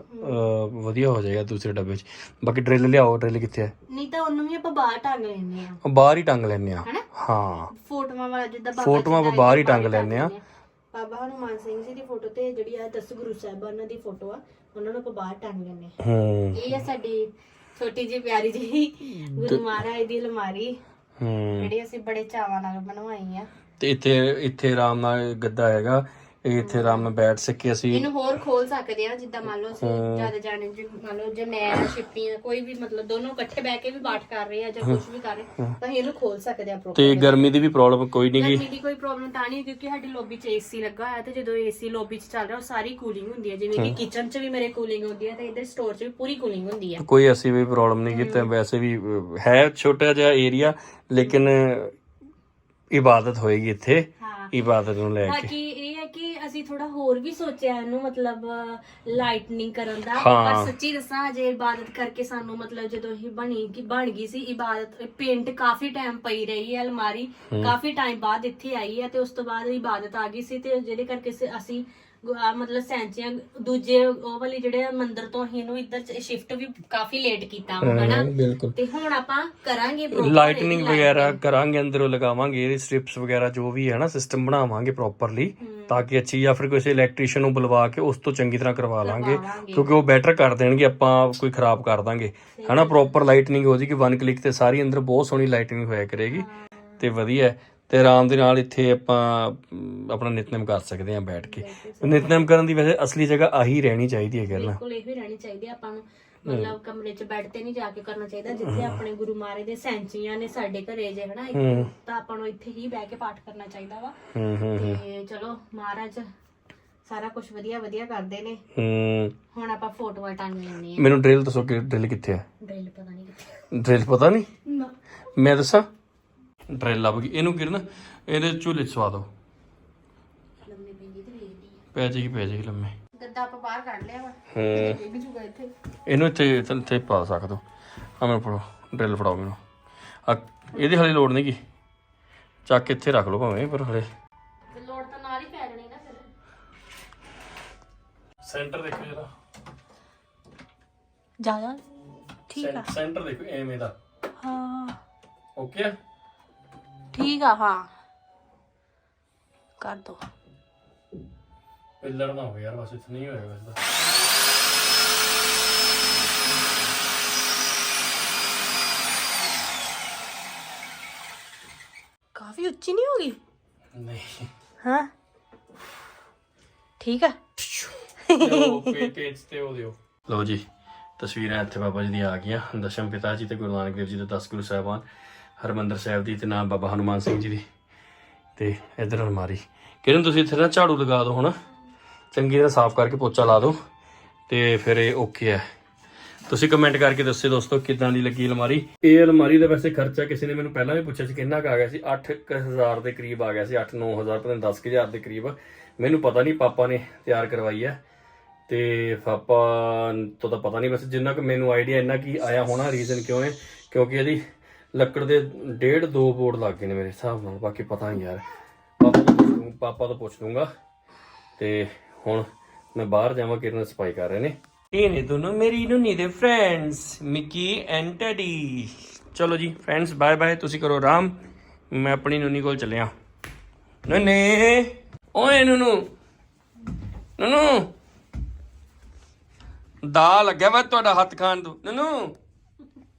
ਵਧੀਆ ਹੋ ਜਾਏਗਾ ਦੂਸਰੇ ਡੱਬੇ 'ਚ। ਬਾਕੀ ਡਰਿਲ ਲਿਆਓ ਡਰਿਲ ਕਿੱਥੇ ਹੈ ਨਹੀਂ ਤਾਂ ਉਹਨੂੰ ਵੀ ਆਪਾਂ ਬਾਹਰ ਟੰਗ ਲੈਂਦੇ ਆ ਉਹ ਬਾਹਰ ਹੀ ਟੰਗ ਲੈਣੇ ਆ ਹੈਨਾ? ਹਾਂ। ਫੋਟੋਆਂ ਵਾਲਾ ਜਿੱਦਾਂ ਬਾਬਾ ਫੋਟੋਆਂ ਆਪਾਂ ਬਾਹਰ ਹੀ ਟੰਗ ਲੈਂਦੇ ਆ। ਬਾਬਾ ਹਨੂਮਾਨ ਸਿੰਘ ਜੀ ਦੀ ਫੋਟੋ ਤੇ ਜਿਹੜੀ ਆ ਦਸ ਗੁਰੂ ਸਾਹਿਬਾਨਾਂ ਦੀ ਫੋਟੋ ਆ ਉਹਨਾਂ ਨੂੰ ਆਪਾਂ ਬਾਹਰ ਟੰਗ ਆ। ਹੂੰ। ਇਹ ਆ ਸਾਡੀ ਛੋਟੀ ਜਿਹੀ ਪਿਆਰੀ ਜਿਹੀ ਗੁਰੂ ਮਹਾਰਾਜ ਦੀ ਅਲਮਾਰੀ ਹੂੰ। ਜਿਹੜੀ ਅਸੀਂ ਬੜੇ ਚਾਵਾਂ ਨਾਲ ਬਣਵਾਈ ਆ। ਤੇ ਇੱਥੇ ਇੱਥੇ ਆਰਾਮ ਨਾਲ ਗੱਦਾ ਹੈਗਾ। ਇਹ ਇੱਥੇ ਆਰਾਮ ਨਾਲ ਬੈਠ ਸਕੇ ਅਸੀਂ। ਇਹਨੂੰ ਹੋਰ ਖੋਲ ਸਕਦੇ ਆ ਜਿੱਦਾਂ ਮੰਨ ਲਓ ਅਸੀਂ ਜ਼ਿਆਦਾ ਜਾਣੇ ਜੇ ਮੰਨ ਲਓ ਜੇ ਮੈਂ ਸ਼ਿੱਪੀ ਆ ਕੋਈ ਵੀ ਮਤਲਬ ਦੋਨੋਂ ਇਕੱਠੇ ਬਹਿ ਕੇ ਵੀ ਬਾਤ ਕਰ ਰਹੇ ਆ ਜਾਂ ਕੁਝ ਵੀ ਕਰ ਰਹੇ ਤਾਂ ਅਸੀਂ ਇਹਨੂੰ ਖੋਲ ਸਕਦੇ ਆ ਪ੍ਰੋਪਰ ਤੇ ਗਰਮੀ ਦੀ ਵੀ ਪ੍ਰੋਬਲਮ ਕੋਈ ਨਹੀਂ ਗੀ। ਗਰਮੀ ਦੀ ਕੋਈ ਪ੍ਰੋਬਲਮ ਤਾਂ ਨਹੀਂ ਕਿਉਂਕਿ ਸਾਡੀ ਲੌਬੀ 'ਚ ਏਸੀ ਲੱਗਾ ਹੋਇਆ ਤੇ ਜਦੋਂ ਏਸੀ ਲੌਬੀ 'ਚ ਚੱਲ ਰਿਹਾ ਉਹ ਸਾਰੀ ਕੂਲਿੰਗ ਹੁੰਦੀ ਹੈ। ਜਿਵੇਂ ਕਿ ਕਿਚਨ 'ਚ ਵੀ ਮੇਰੇ ਕੂਲਿੰਗ ਹੁੰਦੀ ਹੈ ਤੇ ਇਧਰ ਸਟੋਰ 'ਚ ਵੀ ਪੂਰੀ ਕੂਲਿੰਗ ਹੁੰਦੀ ਹੈ। ਕੋਈ ਐਸੀ ਵੀ ਪ੍ਰੋਬਲਮ ਨਹੀਂ ਗੀ ਤੇ ਵੈਸੇ ਵੀ ਅਹ, ਹੈ ਛੋਟਾ ਜਿਹਾ ਏਰੀਆ ਲੇਕਿਨ ਇਬਾਦਤ ਹੋਏਗੀ ਇੱਥੇ ਇਬਾਦਤ ਨੂੰ ਲੈ ਕੇ। ਬਾਕੀ ਅਸੀਂ ਥੋੜਾ ਹੋਰ ਵੀ ਸੋਚਿਆ ਇਹਨੂੰ ਮਤਲਬ ਲਾਈਟਨਿੰਗ ਕਰਨ ਦਾ। ਹਾਂ। ਪਰ ਸੱਚੀ ਦੱਸਾਂ ਜੇ ਇਬਾਦਤ ਕਰਕੇ ਸਾਨੂੰ ਮਤਲਬ ਜਦੋਂ ਇਹ ਬਣੀ ਕਿ ਬਣ ਗਈ ਸੀ ਇਬਾਦਤ ਪੇਂਟ ਕਾਫੀ ਟਾਈਮ ਪਈ ਰਹੀ ਹੈ ਅਲਮਾਰੀ। ਕਾਫੀ ਟਾਈਮ ਬਾਅਦ ਇੱਥੇ ਆਈ ਹੈ ਤੇ ਉਸ ਤੋਂ ਬਾਅਦ ਇਬਾਦਤ ਆ ਗਈ ਸੀ ਤੇ ਜਿਹਦੇ ਕਰਕੇ ਅਸੀਂ ਗੁ- ਆਹ ਮਤਲਬ ਸੈਂਚੀਆਂ ਦੂਜੇ ਉਹ ਵਾਲੀ ਜਿਹੜੇ ਮੰਦਿਰ ਤੋਂ ਅਸੀਂ ਇਹਨੂੰ ਇੱਧਰ ਸ਼ਿਫਟ ਵੀ ਕਾਫੀ ਲੇਟ ਕੀਤਾ ਵਾ, ਹਨਾ? ਬਿਲਕੁਲ। ਤੇ ਹੁਣ ਆਪਾਂ ਕਰਾਂਗੇ proper ਲਾਈਟਨਿੰਗ ਇਹਦੀ ਵਗੈਰਾ ਕਰਾਂਗੇ ਅੰਦਰੋਂ ਲਗਾਵਾਂਗੇ ਇਹਦੇ ਸਟ੍ਰਿਪਸ ਵਗੈਰਾ ਜੋ ਵੀ ਹੈ ਨਾ ਸਿਸਟਮ ਬਣਾਵਾਂਗੇ ਪ੍ਰੋਪਰਲੀ ਤਾਂ ਕਿ ਅੱਛੀ ਜਾਂ ਫਿਰ ਕਿਸੇ ਇਲੈਕਟ੍ਰੀਸ਼ੀਅਨ ਨੂੰ ਬੁਲਵਾ ਕੇ ਉਸ ਤੋਂ ਚੰਗੀ ਤਰ੍ਹਾਂ ਕਰਵਾ ਲਾਂਗੇ। ਕਿਉਂਕਿ ਉਹ ਬੈਟਰ ਕਰ ਦੇਣਗੇ ਆਪਾਂ ਕੋਈ ਖਰਾਬ ਕਰ ਦਾਂਗੇ। ਹਨਾ ਪ੍ਰੋਪਰ ਲਾਈਟਨਿੰਗ ਹੋ ਜੀ ਕਿ ਵਨ ਕਲਿੱਕ ਤੇ ਸਾਰੀ ਅੰਦਰ ਬਹੁਤ ਸੋਹਣੀ ਲਾਈਟਨਿੰਗ ਹੋਇਆ ਕਰੇਗੀ ਤੇ ਵਧੀਆ ਹੈ। ਤੇ ਆਰਾਮ ਦੇ ਨਾਲ ਇੱਥੇ ਆਪਾਂ ਆਪਣਾ ਨਿਤਨੇਮ ਕਰ ਸਕਦੇ ਹਾਂ ਬੈਠ ਕੇ। ਨਿਤਨੇਮ ਕਰਨ ਦੀ ਵੈਸੇ ਅਸਲੀ ਜਗ੍ਹਾ ਆਹੀ ਰਹਿਣੀ ਚਾਹੀਦੀ ਹੈ ਕਿਰਨ ਬਿਲਕੁਲ ਇਹੋ ਹੀ ਰਹਿਣੀ ਚਾਹੀਦੀ ਹੈ ਆਪਾਂ ਨੂੰ ਮਤਲਬ ਕਮਰੇ 'ਚ ਬੈੱਡ ਤੇ ਨਹੀਂ ਜਾ ਕੇ ਕਰਨਾ ਚਾਹੀਦਾ। ਜਿੱਥੇ ਆਪਣੇ ਗੁਰੂ ਮਹਾਰਾਜ ਦੇ ਸੈਂਚੀਆਂ ਨੇ ਸਾਡੇ ਘਰੇ ਜੇ ਹਨਾ ਇੱਥੇ ਤਾਂ ਆਪਾਂ ਨੂੰ ਇੱਥੇ ਹੀ ਬਹਿ ਕੇ ਪਾਠ ਕਰਨਾ ਚਾਹੀਦਾ ਵਾ। ਹੂੰ ਹੂੰ ਤੇ ਚਲੋ ਮਹਾਰਾਜ ਸਾਰਾ ਕੁਝ ਵਧੀਆ ਵਧੀਆ ਕਰਦੇ ਨੇ। ਹੂੰ। ਹੁਣ ਆਪਾਂ ਫੋਟੋਆਂ ਟੰਗ ਲੈਣੇ ਆ ਮੈਨੂੰ ਡਰਿਲ ਦੱਸੋ ਕਿ ਡਰਿਲ ਕਿੱਥੇ ਹੈ? ਡਰਿਲ ਪਤਾ ਨਹੀਂ ਕਿੱਥੇ। ਡਰਿਲ ਪਤਾ ਨਹੀਂ? ਨਾ। ਮੈਂ ਦੱਸਾਂ? ਡਰਿਲ ਲੱਭ ਗਈ। ਇਹਨੂੰ ਕਿਰਨ ਇਹਦੇ ਝੂਲੇ 'ਚ ਸਵਾ ਦਿਓ ਲੰਮੇ ਪੈਂਦੀ ਤੇ ਵੇਖਦੀ ਆ। ਪੈ ਜਾਏਗੀ ਪੈ ਜਾਏਗੀ ਲੰਮੇ। ਗੱਦਾ ਆਪਾਂ ਬਾਹਰ ਕੱਢ ਲਿਆ ਵਾ। ਹੂੰ। ਡਿੱਗ ਜੂਗਾ ਇੱਥੇ। ਇਹਨੂੰ ਇੱਥੇ ਇੱਥੇ- ਇੱਥੇ ਪਾ ਸਕਦੇ ਹੋ ਆ ਮੈਨੂੰ ਫੜੋ ਡਰਿਲ ਫੜਾਓ ਮੈਨੂੰ। ਆ ਇਹਦੀ ਹਲੇ ਲੋੜ ਨਹੀਂ ਗੀ ਚੱਕ ਕੇ ਇੱਥੇ ਰੱਖ ਲਓ ਭਾਵੇਂ ਪਰ ਹਲੇ। ਤੇ ਲੋੜ ਤਾਂ ਨਾਲ ਹੀ ਪੈ ਜਾਣੀ ਨਾ ਫਿਰ। ਸੈਂਟਰ ਦੇਖੋ ਜਰਾ। ਜ਼ਿਆਦਾ? ਠੀਕ ਆ। ਸੈਂਟਰ ਦੇਖੋ ਐਵੇਂ ਦਾ। ਹਾਂ। ਓਕੇ ਆ? ਠੀਕ ਆ ਹਾਂ। ਕਰ ਦੋ। ਪਿੱਲਰ ਨਾ ਹੋਵੇ ਯਾਰ ਬਸ ਇੱਥੇ ਨਹੀਂ ਹੋਏਗਾ ਤਾਂ ਕਾਫੀ ਉੱਚੀ ਨਹੀਂ ਹੋ ਗਈ? ਨਹੀਂ। ਹਾਂ। ਠੀਕ ਆ। ਪੇਜ ਤੇ ਉਹ ਦਿਓ। ਲਓ ਜੀ ਤਸਵੀਰਾਂ ਇੱਥੇ ਬਾਬਾ ਜੀ ਦੀਆਂ ਆ ਗਈਆਂ। ਦਸ਼ਮ ਪਿਤਾ ਜੀ ਤੇ ਗੁਰੂ ਨਾਨਕ ਦੇਵ ਜੀ ਦੇ 10 ਗੁਰੂ ਸਾਹਿਬਾਨ। ਹਰਮੰਦਰ ਸਾਹਿਬ ਦੀ ਤੇ ਨਾ ਬਾਬਾ ਹਨੂਮਾਨ ਸਿੰਘ ਜੀ ਦੀ। ਤੇ ਇਧਰ ਅਲਮਾਰੀ। ਕਿਰਨ, ਤੁਸੀਂ ਇੱਥੇ ਨਾ ਝਾੜੂ ਲਗਾ ਦਿਓ ਹੁਣ। ਚੰਗੀ ਤਰ੍ਹਾਂ ਸਾਫ਼ ਕਰਕੇ ਪੋਚਾ ਲਾ ਦਿਓ। ਤੇ ਫਿਰ ਇਹ ਓਕੇ ਹੈ। ਤੁਸੀਂ ਕਮੈਂਟ ਕਰਕੇ ਦੱਸਿਓ ਦੋਸਤੋ, ਕਿਦਾਂ ਦੀ ਲੱਗੀ ਅਲਮਾਰੀ? ਇਹ ਅਲਮਾਰੀ ਦਾ ਵੈਸੇ ਖਰਚਾ ਕਿਸੇ ਨੇ ਮੈਨੂੰ ਪਹਿਲਾਂ ਵੀ ਪੁੱਛਿਆ ਸੀ, ਕਿੰਨਾ ਕੁ ਆ ਗਿਆ ਸੀ? 8000 ਦੇ ਕਰੀਬ ਆ ਗਿਆ ਸੀ 8-9000 ਪਤਾ ਨਹੀਂ 10000 ਦੇ ਕਰੀਬ। ਮੈਨੂੰ ਪਤਾ ਨਹੀਂ ਪਾਪਾ ਨੇ ਤਿਆਰ ਕਰਵਾਈ ਹੈ। ਤੇ ਪਾਪਾ ਤੋਂ ਤਾਂ ਪਤਾ ਨਹੀਂ ਵੈਸੇ ਜਿੰਨਾ ਕੁ ਮੈਨੂੰ ਆਈਡੀਆ ਇੰਨਾ ਕੀ ਆਇਆ ਹੋਣਾ ਰੀਜ਼ਨ ਕਿਉਂ ਹੈ? ਕਿਉਂਕਿ ਇਹਦੀ ਲੱਕੜ ਦੇ ਡੇਢ ਦੋ ਬੋਰਡ ਲੱਗ ਗਏ ਨੇ ਮੇਰੇ ਹਿਸਾਬ ਨਾਲ, ਬਾਕੀ ਪਤਾ ਨਹੀਂ ਯਾਰ। ਪਾਪਾ ਤੋਂ ਪੁੱਛ ਲੂੰ ਪਾਪਾ ਤੋਂ ਪੁੱਛ ਲੂੰਗਾ ਤੇ ਹੁਣ ਮੈਂ ਬਾਹਰ ਜਾਵਾਂ, ਕਿਰਨ ਸਫ਼ਾਈ ਕਰ ਰਹੇ ਨੇ। ਇਹ ਨੇ ਦੋਨੋਂ ਮੇਰੀ ਨੂਨੀ ਦੇ ਫਰੈਂਡਸ ਮਿੱਕੀ ਐਂਡ ਟੈਡੀ ਚਲੋ ਜੀ ਫਰੈਂਡਸ ਬਾਏ ਬਾਏ ਤੁਸੀਂ ਕਰੋ ਆਰਾਮ। ਮੈਂ ਆਪਣੀ ਨੂਨੀ ਕੋਲ ਚੱਲਿਆ। ਨਨੇ! ਓਏ ਨੂਨੂ! ਨੂਨੂ! ਦਾ ਲੱਗਿਆ ਵਾ ਤੁਹਾਡਾ ਹੱਥ ਖਾਣ ਤੋਂ। ਨੂਨੂ!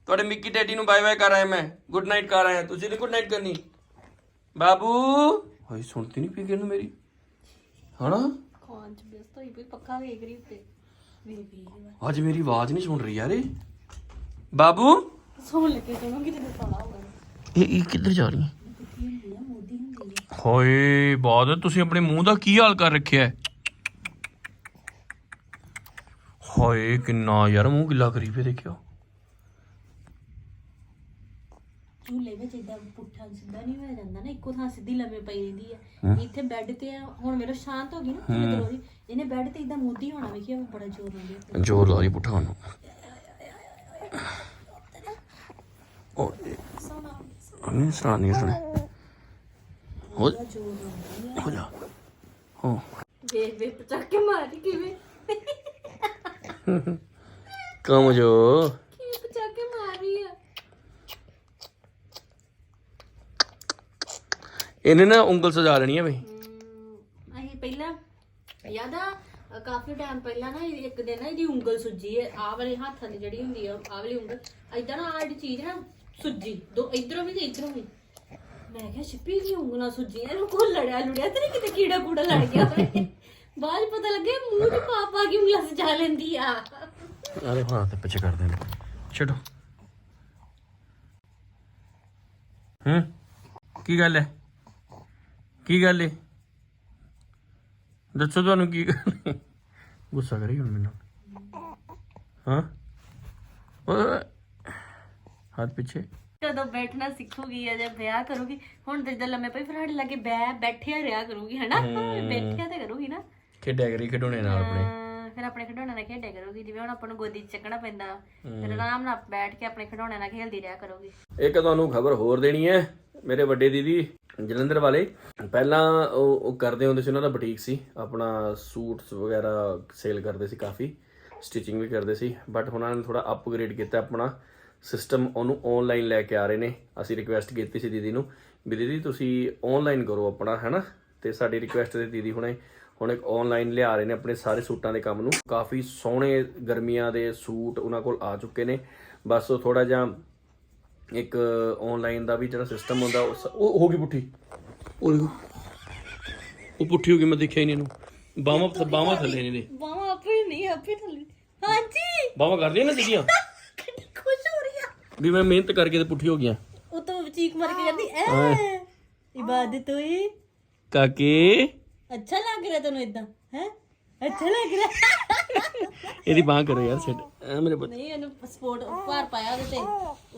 ਤੁਹਾਡੇ ਮਿੱਕੀ ਡੈਡੀ ਨੂੰ ਬਾਏ ਬਾਏ ਕਰ ਆਇਆ ਮੈਂ। ਗੁੱਡ ਨਾਈਟ ਕਰ ਆਇਆ। ਤੁਸੀਂ ਨਹੀਂ ਗੁੱਡ ਨਾਈਟ ਕਰਨੀ। ਬਾਬੂ। ਹਾਏ ਸੁਣਤੀ ਨਹੀਂ ਪਈ ਕਿਰਨ ਮੇਰੀ। ਹਣਾ ਖਾਣ ਚ ਬਿਸਤ ਹੋਈ ਪੱਕਾ ਵੇਖ ਰਹੀ ਉੱਤੇ ਅੱਜ ਮੇਰੀ ਆਵਾਜ਼ ਨਹੀਂ ਸੁਣ ਰਹੀ ਯਾਰ ਇਹ। ਬਾਬੂ। ਸੌਣ ਲੱਗੇ ਸੁਣੋਗੀ ਤੇ ਸੌਣਾ ਹੋਗਾ ਇਹ ਇਹ ਕਿੱਧਰ ਜਾ ਰਹੀ ਹੈ? ਹੋਏ, ਬਾਦ, ਤੁਸੀਂ ਆਪਣੇ ਮੂੰਹ ਦਾ ਕੀ ਹਾਲ ਕਰ ਰੱਖਿਆ ਹੈ? ਹੋਏ, ਕਿੰਨਾ ਯਾਰ ਮੂੰਹ ਗਿੱਲਾ ਕਰੀ ਫੇ ਦੇਖਿਓ ਝੂਲੇ ਵਿੱਚ ਇਦਾਂ ਪੁੱਠਾ ਸਿੱਧਾ ਨਹੀਂ ਹੋਇਆ ਜਾਂਦਾ ਨਾ ਇੱਕੋ ਥਾਂ ਸਿੱਧੀ ਲੰਮੇ ਪਈ ਰਹਿੰਦੀ ਹੈ? ਇੱਥੇ ਬੈੱਡ ਤੇ ਆ, ਹੁਣ ਮੇਰਾ ਸ਼ਾਂਤ ਹੋ ਗਈ ਨਾ ਥੋੜੀ ਦੇਰ ਹੋਈ ਇਹਨੇ ਬੈੱਡ ਤੇ ਇਦਾਂ ਮੋਦੀ ਹੋਣਾ ਵੇਖਿਆ ਬੜਾ ਜ਼ੋਰ ਹੈ ਜੋਰ ਲਾ ਲਈ ਪੁੱਠਾ ਨੂੰ ਉਹ ਨਹੀਂ ਸੁਣਾ ਨਹੀਂ ਸੁਣਾ। ਹੋ ਹੋ ਜਾ। ਹੋ। ਵੇਖ ਵੇਖ ਚੱਕ ਕੇ ਮਾਰੀ ਕਿਵੇਂ। ਕਮ ਜੋ ਕਿਵੇਂ ਪਚਾ ਕੇ ਮਾਰੀ ਆ ਇਹਨੇ ਨਾ ਉਂਗਲ ਸਜਾ ਲੈਣੀ ਹੈ ਬਈ। ਅਸੀਂ ਪਹਿਲਾਂ ਯਾਦ ਆ ਅ, ਕਾਫੀ ਟਾਈਮ ਪਹਿਲਾਂ ਨਾ ਇੱਕ ਦਿਨ ਨਾ ਇਹਦੀ ਉਂਗਲ ਸੁੱਜੀ ਹੈ ਆਹ ਵਾਲੇ ਹੱਥ ਦੀ ਜਿਹੜੀ ਹੁੰਦੀ ਆ ਆਹ ਵਾਲੀ ਉਂਗਲ ਐਦਾਂ ਨਾ ਆਹ ਜਿਹੜੀ ਚੀਜ਼ ਨਾ ਸੁੱਜੀ ਦੋ ਇਧਰੋਂ ਵੀ ਤੇ ਇਧਰੋਂ ਵੀ। ਮੈਂ ਕਿਹਾ ਛਿੱਪੀ ਦੀ ਉਂਗਲਾਂ ਸੁੱਜੀਆਂ ਇਹਨੂੰ ਕੋਈ ਲੜਿਆ ਲੁੜਿਆ ਤੇ ਕਿਤੇ ਕੀੜਾ ਕੂੜਾ ਲੜ ਗਿਆ ਹੋਵੇ ਬਾਅਦ 'ਚ ਪਤਾ ਲੱਗਿਆ ਮੂੰਹ 'ਚ ਪਾ ਪਾ ਕੇ ਉਂਗਲਾਂ ਸਜਾ ਲੈਂਦੀ ਆ। ਅਰੇ ਹਾਂ ਤੇ ਪਿੱਛੇ ਕਰ ਦੇਣਾ ਛੱਡੋ। ਹੂੰ? ਕੀ ਗੱਲ ਹੈ ਕੀ ਗੱਲ ਹੈ ਦੱਸੋ ਤੁਹਾਨੂੰ ਕੀ? ਗੁੱਸਾ ਕਰੀ ਹੁਣ ਮੈਨੂੰ। ਹਾਂ? ਹੱਥ ਪਿੱਛੇ। ਜਦੋਂ ਬੈਠਣਾ ਸਿੱਖੂਗੀ ਅਜੇ ਵਿਆਹ ਕਰੂਗੀ। ਹੁਣ ਤੇ ਜਦੋਂ ਲੰਮੇ ਪਈ ਫਿਰ ਸਾਡੇ ਲਾਗੇ ਬੈ ਬੈਠਿਆ ਰਿਹਾ ਕਰੂਗੀ ਹਨਾ? ਬੈਠਿਆ ਤੇ ਕਰੂਗੀ ਨਾ। ਖੇਡਿਆ ਕਰੀ ਖਿਡੌਣੇ ਨਾਲ ਆਪਣੇ। ਫਿਰ ਆਪਣੇ ਖਿਡੌਣਿਆਂ ਨਾਲ ਖੇਡਿਆ ਕਰੂਗੀ ਜਿਵੇਂ ਹੁਣ ਆਪਾਂ ਨੂੰ ਗੋਦੀ ਚੱਕਣਾ ਪੈਂਦਾ। ਫਿਰ ਆਰਾਮ ਨਾਲ ਬੈਠ ਕੇ ਆਪਣੇ ਖਿਡੌਣਿਆਂ ਨਾਲ ਖੇਡਦੀ ਰਿਹਾ ਕਰੂਗੀ। ਇੱਕ ਤੁਹਾਨੂੰ ਖਬਰ ਹੋਰ ਦੇਣੀ ਹੈ ਮੇਰੇ ਵੱਡੇ ਦੀਦੀ। ਜਲੰਧਰ ਵਾਲੇ। ਪਹਿਲਾਂ ਉਹ ਉਹ ਕਰਦੇ ਹੁੰਦੇ ਸੀ ਉਹਨਾਂ ਦਾ ਬੁਟੀਕ ਸੀ। ਆਪਣਾ ਸੂਟਸ ਵਗੈਰਾ ਸੇਲ ਕਰਦੇ ਸੀ ਕਾਫੀ। ਸਟਿਚਿੰਗ ਵੀ ਕਰਦੇ ਸੀ। ਬਟ ਉਹਨਾਂ ਨੇ ਥੋੜਾ ਅਪਗ੍ਰੇਡ ਕੀਤਾ ਆਪਣਾ ਸਿਸਟਮ ਉਹਨੂੰ ਆਨਲਾਈਨ ਲੈ ਕੇ ਆ ਰਹੇ ਨੇ। ਅਸੀਂ ਰਿਕੁਐਸਟ ਕੀਤੀ ਸੀ ਦੀਦੀ ਨੂੰ ਵੀ ਦੀਦੀ ਤੁਸੀਂ ਆਨਲਾਈਨ ਕਰੋ ਆਪਣਾ, ਹੈਨਾ? ਤੇ ਸਾਡੀ ਰਿਕੁਐਸਟ ਤੇ ਦੀਦੀ ਹੁਣੇ, ਹੁਣ ਇੱਕ ਆਨਲਾਈਨ ਲਿਆ ਰਹੇ ਨੇ ਆਪਣੇ ਸਾਰੇ ਸੂਟਾਂ ਦੇ ਕੰਮ ਨੂੰ। ਕਾਫੀ ਸੋਹਣੇ ਗਰਮੀਆਂ ਦੇ ਸੂਟ ਉਹਨਾਂ ਕੋਲ ਆ ਚੁੱਕੇ ਨੇ। ਬਸ ਉਹ ਥੋੜਾ ਜਿਹਾ ਇੱਕ ਆਨਲਾਈਨ ਦਾ ਵੀ ਜਿਹੜਾ ਸਿਸਟਮ ਹੁੰਦਾ ਉਹ ਹੋ ਗਈ ਪੁੱਠੀ। ਉਹ ਦੇਖੋ। ਉਹ ਪੁੱਠੀ ਹੋ ਗਈ ਮੈਂ ਦੇਖਿਆ ਹੀ ਨਹੀਂ ਇਹਨੂੰ। ਬਾਹਾਂ ਬਾਹਾਂ ਥੱਲੇ ਨਹੀਂ ਦੇ ਬਾਵਾ ਆਪੇ ਨਹੀਂ ਆਪੇ ਥੱਲੇ। ਹਾਂਜੀ। ਬਾਹਾਂ ਕਰਦੀਆਂ ਨਾ ਸਿੱਧੀਆਂ? ਕਿੰਨੀ ਖੁਸ਼ ਹੋ ਰਹੀ ਆ। ਵੀ ਮੈਂ ਮਿਹਨਤ ਕਰਕੇ ਤੇ ਪੁੱਠੀ ਹੋ ਗਿਆ ਉਹ ਤਾਂ ਚੀਕ ਮਾਰ ਕੇ ਕਹਿੰਦੀ ਐ ਇਬਾਦਤ ਹੋਈ। ਕਾਕੇ। ਅੱਛਾ ਲੱਗ ਰਿਹਾ ਤੈਨੂੰ ਇਦਾਂ ਹੈ? ਅੱਛਾ ਲੱਗ ਰਿਹਾ। ਇਹਦੀ ਬਾਹ ਕਰੋ ਯਾਰ ਸੈੱਟ। ਐ ਮੇਰੇ ਬੱਚੇ ਨਹੀਂ ਇਹਨੂੰ ਸਪੋਰਟ ਭਾਰ ਪਾਇਆ ਉਹਦੇ ਤੇ।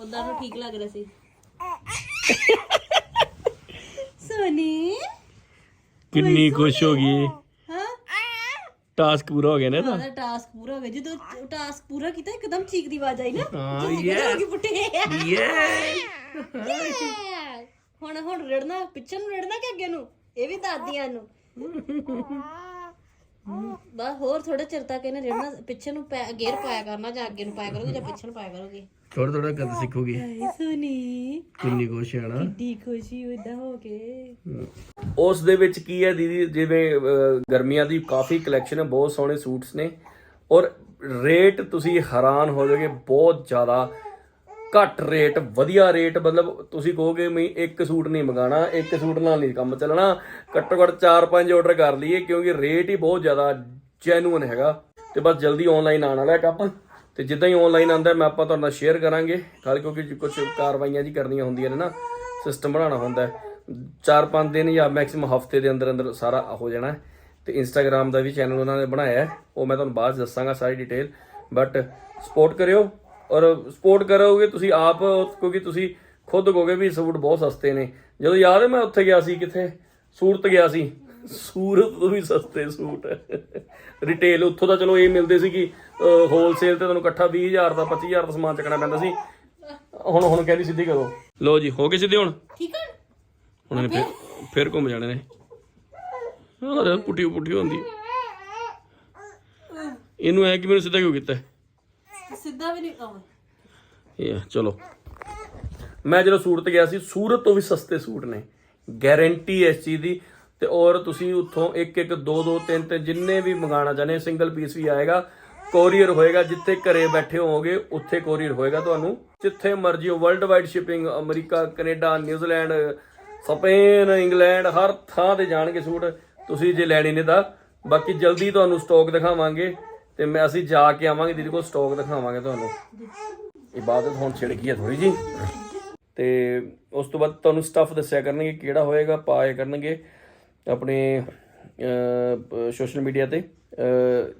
ਉਦਾਂ ਨੂੰ ਠੀਕ ਲੱਗ ਰਿਹਾ ਸੀ। ਸੋਨੀ? ਕਿੰਨੀ ਖੁਸ਼ ਹੋ ਗਈ। ਹਾਂ? ਟਾਸਕ ਪੂਰਾ ਹੋ ਗਿਆ ਨਾ ਇਹਦਾ? ਉਹਦਾ ਟਾਸਕ ਪੂਰਾ ਹੋ ਗਿਆ। ਜਦੋਂ ਟਾਸਕ ਪੂਰਾ ਕੀਤਾ ਇੱਕਦਮ ਚੀਕ ਦੀ ਆਵਾਜ਼ ਆਈ ਨਾ। ਹਾਂ, yes. ਹੋ ਗਈ ਪੁੱਟੇ ਯੇ ਹੁਣ ਹੁਣ ਰੜਨਾ ਪਿੱਛੇ ਨੂੰ ਰੜਨਾ ਕਿ ਅੱਗੇ ਨੂੰ? ਇਹ ਵੀ ਦਾਦੀਆਂ ਨੂੰ *laughs* ਬਸ ਹੋਰ ਥੋੜੇ ਚਿਰ ਤੱਕ ਇਹਨੇ ਰੜਨਾ ਪਿੱਛੇ ਨੂੰ ਪੈ- ਗੇਅਰ ਪਾਇਆ ਕਰਨਾ ਜਾਂ ਅੱਗੇ ਨੂੰ ਪਾਇਆ ਕਰੋਗੇ ਜਾਂ ਪਿੱਛੇ ਨੂੰ ਪਾਇਆ ਕਰੋਗੇ? ਥੋੜਾ ਥੋੜਾ ਕਰ ਸਿੱਖੋਗੇ। ਹਾਏ ਸੋਨੀ ਕਿੰਨੀ ਖੁਸ਼ ਹੈ ਨਾ। ਡੀ ਖੁਸ਼ੀ ਇਦਾਂ ਹੋ ਕੇ। ਉਸ ਦੇ ਵਿੱਚ ਕੀ ਹੈ ਦੀਦੀ ਜਿਵੇਂ ਅਹ, ਗਰਮੀਆਂ ਦੀ ਕਾਫੀ ਕਲੈਕਸ਼ਨ ਹੈ ਬਹੁਤ ਸੋਹਣੇ ਸੂਟਸ ਨੇ। ਔਰ ਰੇਟ ਤੁਸੀਂ ਹੈਰਾਨ ਹੋ ਜਾਓਗੇ ਬਹੁਤ ਜ਼ਿਆਦਾ। ਘੱਟ ਰੇਟ ਵਧੀਆ ਰੇਟ ਮਤਲਬ ਤੁਸੀਂ ਕਹੋਗੇ ਮੈਂ ਇੱਕ ਸੂਟ ਨਹੀਂ ਮੰਗਾਣਾ, ਇੱਕ ਸੂਟ ਨਾਲ ਨਹੀਂ ਕੰਮ ਚੱਲਣਾ, ਘੱਟੋ ਘੱਟ 4-5 ਆਰਡਰ ਕਰ ਲਈਏ, ਕਿਉਂਕਿ ਰੇਟ ਹੀ ਬਹੁਤ ਜ਼ਿਆਦਾ ਜੈਨੂਇਨ ਹੈਗਾ। ਤੇ ਬਸ ਜਲਦੀ ਆਨਲਾਈਨ ਆਉਣ ਵਾਲਾ ਹੈ ਕੰਮ ਤੇ ਜਿੱਦਾਂ ਹੀ ਆਨਲਾਈਨ ਆਂਦਾ ਮੈਂ ਆਪਾਂ ਤੁਹਾਡੇ ਨਾਲ ਸ਼ੇਅਰ ਕਰਾਂਗੇ। ਕੱਲ ਕਿਉਂਕਿ ਕੁਝ ਕਾਰਵਾਈਆਂ ਜੀ ਕਰਨੀਆਂ ਹੁੰਦੀਆਂ ਨੇ ਨਾ ਸਿਸਟਮ ਬਣਾਉਣਾ ਹੁੰਦਾ ਹੈ। 4-5 ਦਿਨ ਜਾਂ ਮੈਕਸਿਮਮ ਹਫ਼ਤੇ ਦੇ ਅੰਦਰ ਅੰਦਰ ਸਾਰਾ ਹੋ ਜਾਣਾ ਹੈ। ਤੇ ਇੰਸਟਾਗ੍ਰam ਦਾ ਵੀ ਚੈਨਲ ਉਹਨਾਂ ਨੇ ਬਣਾਇਆ ਉਹ ਮੈਂ ਤੁਹਾਨੂੰ ਬਾਅਦ 'ਚ ਦੱਸਾਂਗਾ ਸਾਰੀ ਡਿਟੇਲ ਬਟ ਸਪੋਰਟ ਕਰਿਓ। ਔਰ ਸਪੋਰਟ ਕਰੋਗੇ ਤੁਸੀਂ ਆਪ ਕਿਉਂਕਿ ਤੁਸੀਂ ਖੁਦ ਕਹੋਗੇ ਵੀ ਸੂਟ ਬਹੁਤ ਸਸਤੇ ਨੇ। ਜਦੋਂ ਯਾਦ ਹੈ ਮੈਂ ਉੱਥੇ ਗਿਆ ਸੀ ਕਿੱਥੇ? ਸੂਰਤ ਗਿਆ ਸੀ। ਸੂਰਤ ਤੋਂ ਵੀ ਸਸਤੇ ਸੂਟ। ਰਿਟੇਲ ਉੱਥੋਂ ਤਾਂ ਚਲੋ ਇਹ ਮਿਲਦੇ ਸੀ ਕਿ ਹੋਲਸੇਲ ਤੇ ਤੁਹਾਨੂੰ ਇਕੱਠਾ 20000 ਦਾ 25000 ਦਾ ਸਮਾਨ ਚੱਕਣਾ ਪੈਂਦਾ ਸੀ। ਹੁਣ ਹੁਣ ਕਹਿੰਦੀ ਸਿੱਧੀ ਕਰੋ। ਲੋ ਜੀ ਹੋ ਗਏ ਸਿੱਧੇ ਹੁਣ? ਠੀਕ ਹੈ ਉਹਨਾਂ ਨੇ ਫਿਰ ਫਿਰ ਘੁੰਮ ਜਾਣੇ ਨੇ। ਹੋਰ ਪੁੱਠੀ ਪੁੱਠੀ ਹੁੰਦੀ। ਇਹਨੂੰ ਐ ਕਿ ਮੈਨੂੰ ਸਿੱਧਾ ਕਿਉਂ ਕੀਤਾ? ਸਿੱਧਾ ਵੀ ਨਹੀਂ ਆਵੇ ਇਹ ਚਲੋ। ਮੈਂ ਜਦੋਂ ਸੂਰਤ ਗਿਆ ਸੀ, ਸੂਰਤ ਤੋਂ ਵੀ ਸਸਤੇ ਸੂਟ ਨੇ। ਗਾਰੰਟੀ ਇਸ ਚੀਜ਼ ਦੀ। ਤੇ ਔਰ ਤੁਸੀਂ ਉੱਥੋਂ ਇੱਕ ਇੱਕ, ਦੋ ਦੋ, ਤਿੰਨ ਤਿੰਨ ਜਿੰਨੇ ਵੀ ਮੰਗਾਣਾ ਚਾਹਨੇ ਸਿੰਗਲ ਪੀਸ ਵੀ ਆਏਗਾ। ਕੋਰੀਅਰ ਹੋਏਗਾ, ਜਿੱਥੇ ਘਰੇ ਬੈਠੇ ਹੋਵੋਗੇ, ਉੱਥੇ ਕੋਰੀਅਰ ਹੋਏਗਾ ਤੁਹਾਨੂੰ। ਜਿੱਥੇ ਮਰਜ਼ੀ ਹੋ world wide shipping America, Canada, New Zealand, Spain, England, ਹਰ ਥਾਂ ਤੇ ਜਾਣਗੇ ਸੂਟ। ਤੁਸੀਂ ਜੇ ਲੈਣੇ ਨੇ ਤਾਂ। ਬਾਕੀ ਜਲਦੀ ਤੁਹਾਨੂੰ ਸਟਾਕ ਦਿਖਾਵਾਂਗੇ। ਤੇ ਮੈਂ ਅਸੀਂ ਜਾ ਕੇ ਆਵਾਂਗੇ, ਦੀਦੀ ਕੋਲ ਸਟਾਕ ਦਿਖਾਵਾਂਗੇ ਤੁਹਾਨੂੰ। ਇਬਾਦਤ ਹੁਣ ਛਿੜ ਗਈ ਹੈ ਥੋੜੀ ਜੀ ਤੇ ਉਸ ਤੋਂ ਬਾਅਦ ਤੁਹਾਨੂੰ ਸਟੱਫ ਦੱਸਿਆ ਕਰਨਗੇ ਕਿਹੜਾ ਹੋਏਗਾ ਪਾਏ ਕਰਨਗੇ ਆਪਣੇ ਸੋਸ਼ਲ ਮੀਡੀਆ ਤੇ।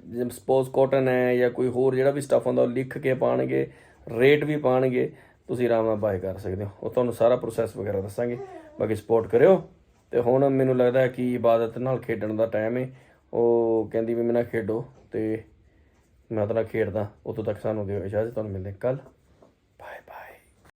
ਜਿਵੇਂ ਸਪੋਜ਼ ਕਾਟਨ ਹੈ ਜਾਂ ਕੋਈ ਹੋਰ ਜਿਹੜਾ ਵੀ ਸਟੱਫ ਹੁੰਦਾ ਉਹ ਲਿਖ ਕੇ ਪਾਣਗੇ ਰੇਟ ਵੀ ਪਾਣਗੇ, ਤੁਸੀਂ ਆਰਾਮ ਨਾਲ ਬਾਏ ਕਰ ਸਕਦੇ ਹੋ। ਉਹ ਤੁਹਾਨੂੰ ਸਾਰਾ ਪ੍ਰੋਸੈਸ ਵਗੈਰਾ ਦੱਸਾਂਗੇ। ਬਾਕੀ ਸਪੋਰਟ ਕਰਿਓ। ਤੇ ਹੁਣ ਮੈਨੂੰ ਲੱਗਦਾ ਕਿ ਇਬਾਦਤ ਨਾਲ ਖੇਡਣ ਦਾ ਟਾਈਮ ਹੈ। ਉਹ ਕਹਿੰਦੀ ਵੀ ਮੇਰੇ ਨਾਲ ਖੇਡੋ। ਤੇ ਮੈਂ ਉਹਦੇ ਨਾਲ ਖੇਡਦਾ ਉਦੋਂ ਤੱਕ ਸਾਨੂੰ ਦਿਓ ਇਜਾਜ਼ਤ ਤੁਹਾਨੂੰ ਮਿਲਦੇ ਕੱਲ